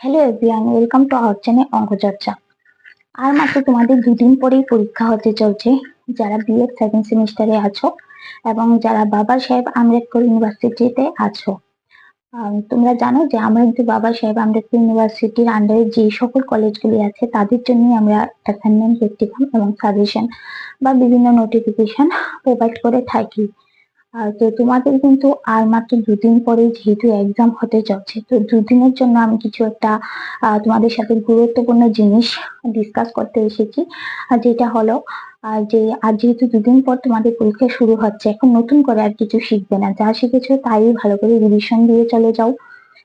Hello everyone welcome to our channel Anko Charcha আর মাত্র তোমাদের দুদিন পরেই পরীক্ষা হতে চলছে। যারা বিএড সেকেন্ড সেমিস্টারে আছো এবং যারা বাবা সাহেব আম্বেদকর ইউনিভার্সিটিতে আছো তোমরা জানো যে আমরা কিন্তু বাবা সাহেব আম্বেদকর ইউনিভার্সিটির আন্ডারে যে সকল কলেজগুলি আছে, তাদের জন্য আমরা অ্যাসাইনমেন্ট প্র্যাকটিকাম এবং সাজেশন বা বিভিন্ন নোটিফিকেশন প্রোভাইড করে থাকি। তো তোমাদের কিন্তু আর মাত্র দুদিন পরে যেহেতু এক্সাম হতে যাচ্ছে, তো দুদিনের জন্য আমি কিছু একটা তোমাদের সাথে গুরুত্বপূর্ণ জিনিস ডিসকাস করতে এসেছি। যেটা হলো যে, আর যেহেতু দুদিন পর তোমাদের পরীক্ষা শুরু হচ্ছে, এখন নতুন করে আর কিছু শিখবে না। যা শিখেছো তাই ভালো করে রিভিশন দিয়ে চলে যাও।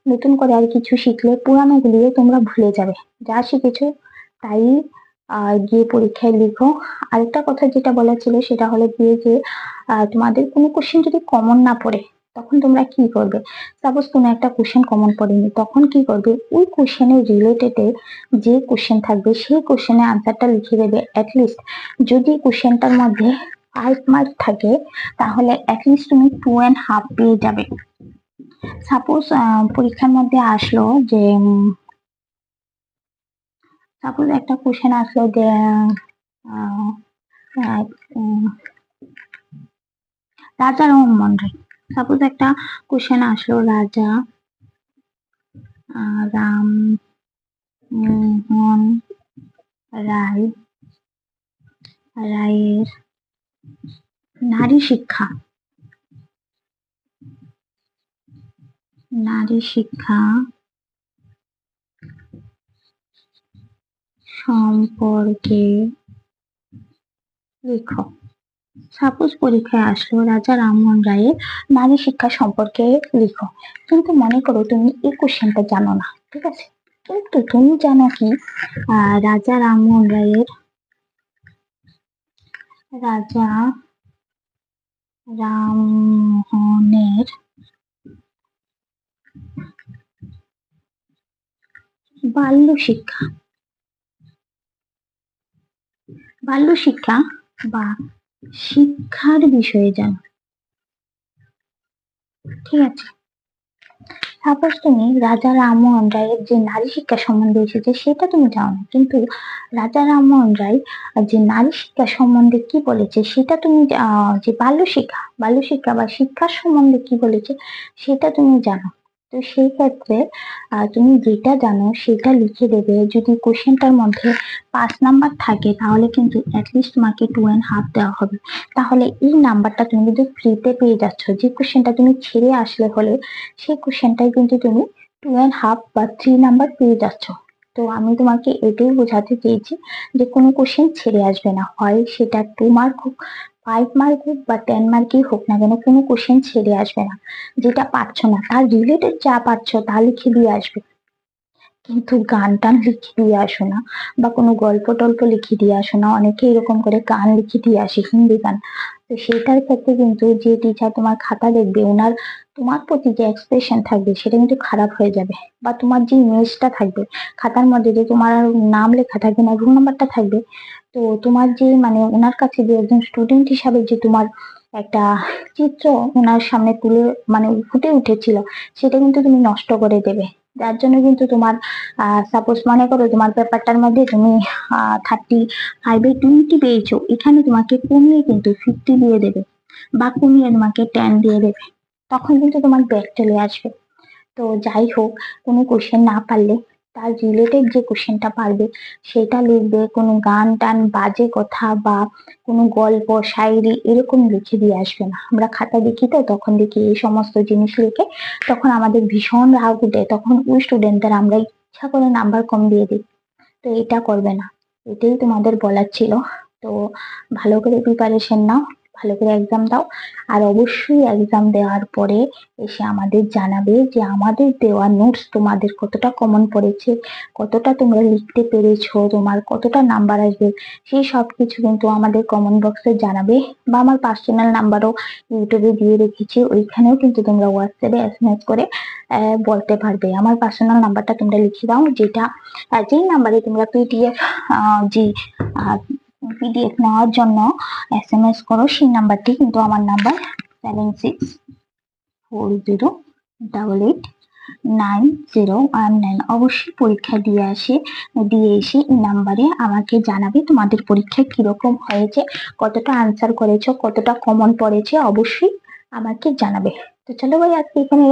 নতুন করে আর কিছু শিখলে পুরানো গুলিও তোমরা ভুলে যাবে। যা শিখেছো তাই গিয়ে পরীক্ষায় লিখো। আরেকটা কথা যেটা বলা ছিল সেটা হলো গিয়ে যে তোমাদের কোনো কোশ্চেন যদি কমন না পড়ে, তখন তোমরা কি করবে? সাপোজ কোনো একটা কোশ্চেন কমন পড়েনি, তখন কি করবে? ওই কোশ্চেনের রিলেটেড যে কোশ্চেন থাকবে, সেই কোশ্চেনের আনসারটা লিখে দেবে অ্যাটলিস্ট যদি কোশ্চেনটার মধ্যে ফাইভ মার্ক থাকে, তাহলে অ্যাটলিস্ট তুমি টু অ্যান্ড হাফ পেয়ে যাবে। সাপোজ পরীক্ষার মধ্যে আসলো যে সাপোজ একটা কোশ্চেন আসলো যে রাজা রামমোহন রায় সাপোজ একটা কোশ্চেন আসলো, রাজা রাম, মোহন রায়, রায়ের নারী শিক্ষা। নারী শিক্ষা সম্পর্কে লেখো। সাপোজ পরীক্ষায় আসলো রাজা রামমোহন রায়ের নারী শিক্ষা সম্পর্কে লিখো। কিন্তু মনে করো তুমি এই কোশ্চেনটা জানো না, ঠিক আছে? কিন্তু তুমি জানো কি? রাজা রামমোহন রায়ের রাজা রামমোহনের বাল্য শিক্ষা। বাল্য শিক্ষা বা শিক্ষার বিষয়ে জানো। ঠিক আছে। সাপোজ তুমি রাজা রামমোহন রায়ের যে নারী শিক্ষা সম্বন্ধে এসেছে সেটা তুমি জানো। না কিন্তু রাজা রামমোহন রায় যে নারী শিক্ষা সম্বন্ধে কি বলেছে সেটা তুমি যে বাল্য শিক্ষা বাল্য শিক্ষা বা শিক্ষার সম্বন্ধে কি বলেছে সেটা তুমি জানো। তো সেই ক্ষেত্রে তুমি যেটা জানো সেটা লিখে দেবে। যদি কোশ্চেনটার মধ্যে পাঁচ নাম্বার থাকে, তাহলে কিন্তু অ্যাটলিস্ট তোমাকে টু অ্যান্ড হাফ দেওয়া হবে। তাহলে এই নাম্বারটা তুমি কিন্তু ফ্রিতে পেয়ে যাচ্ছ। যে কোশ্চেনটা তুমি ছেড়ে আসলে হলে, সেই কোশ্চেনটাই কিন্তু তুমি টু অ্যান্ড হাফ বা থ্রি নাম্বার পেয়ে যাচ্ছ। তো আমি তোমাকে এটাই বোঝাতে চেয়েছি যে কোনো কোশ্চেন ছেড়ে আসবে না। হয় সেটা টু মার্ক হোক ফাইভ মার্ক হোক বা টেন মার্কই হোক না কেন, কোনো কোশ্চেন ছেড়ে আসবে না। যেটা পারছ না, তার রিলেটেড যা পারছ তা লিখে দিয়ে আসবে। কিন্তু গান টান লিখে দিয়ে আসো না বা কোনো গল্প টল্প লিখে দিয়ে আসো না। অনেকে এরকম করে গান লিখে দিয়ে আসে হিন্দি গান। তো সেটার ক্ষেত্রে কিন্তু যে টিচার তোমার খাতা দেখবে ওনার তোমার প্রতি যে এক্সপ্রেশন থাকবে সেটা কিন্তু খারাপ হয়ে যাবে বা তোমার যে ইমেজটা থাকবে, খাতার মধ্যে যে তোমার নাম লেখা থাকবে না রুম নাম্বারটা থাকবে, তো তোমার যে মানে ওনার কাছে যে একজন স্টুডেন্ট হিসাবে যে তোমার একটা চিত্র ওনার সামনে তুলে মানে ফুটে উঠেছিল, সেটা কিন্তু তুমি নষ্ট করে দেবে। যার জন্য কিন্তু তোমার সাপোজ মনে করো তোমার পেপারটার মধ্যে তুমি থার্টি ফাইভে টোয়েন্টি পেয়েছ, এখানে তোমাকে কমিয়ে কিন্তু ফিফটি দিয়ে দেবে বা কমিয়ে তোমাকে টেন দিয়ে দেবে। তখন কিন্তু তোমার ব্যাক চলে আসবে। তো যাই হোক, কোনো কোশ্চেন না পারলে তার রিলেটেড যে কোশ্চেনটা পারবে, সেটা লিখবে, কোনো গান টান, বাজে কথা বা কোনো গল্প, শায়রি এরকম লিখে দিয়ে আসবে না। আমরা খাতা দেখি তো, তখন দেখি এই সমস্ত জিনিস লিখে তখন আমাদের ভীষণ রাগ উঠে, তখন ওই স্টুডেন্টদের আমরা ইচ্ছা করে নাম্বার কম দিয়ে দিই। তো এটা করবে না। এটাই তোমাদের বলার ছিল। তো ভালো করে প্রিপারেশন নাও। ভালো করে এক্সাম দাও। আর অবশ্যই এক্সাম দেওয়ার পরে এসে আমাদের জানাবে যে আমাদের দেওয়া নোটস তোমাদের কতটা কমন পড়েছে কতটা তোমরা লিখতে পেরেছ তোমার কতটা নাম্বার আসবে সেই সব কিছু কিন্তু আমাদের কমেন্ট বক্সে জানাবে বা আমার পার্সোনাল নাম্বারও ইউটিউবে দিয়ে রেখেছি ওইখানেও কিন্তু তোমরা হোয়াটসঅ্যাপে এসএমএস করে আহ, বলতে পারবে। আমার পার্সোনাল নাম্বারটা তোমরা লিখে দাও যেটা যেই নাম্বারে তোমরা পিডিএফ যে পিডিএফ নেওয়ার জন্য এস এম এস করো, সেই নাম্বারটি, কিন্তু আমার number seven six four zero double eight nine zero one nine অবশ্যই পরীক্ষা দিয়ে আসে, দিয়ে এসে এই নাম্বারে আমাকে জানাবে তোমাদের পরীক্ষা কীরকম হয়েছে, কতটা আনসার করেছ, কতটা কমন পড়েছে, অবশ্যই আমাকে জানাবে। তো চলো ভাই, আজকে এখানে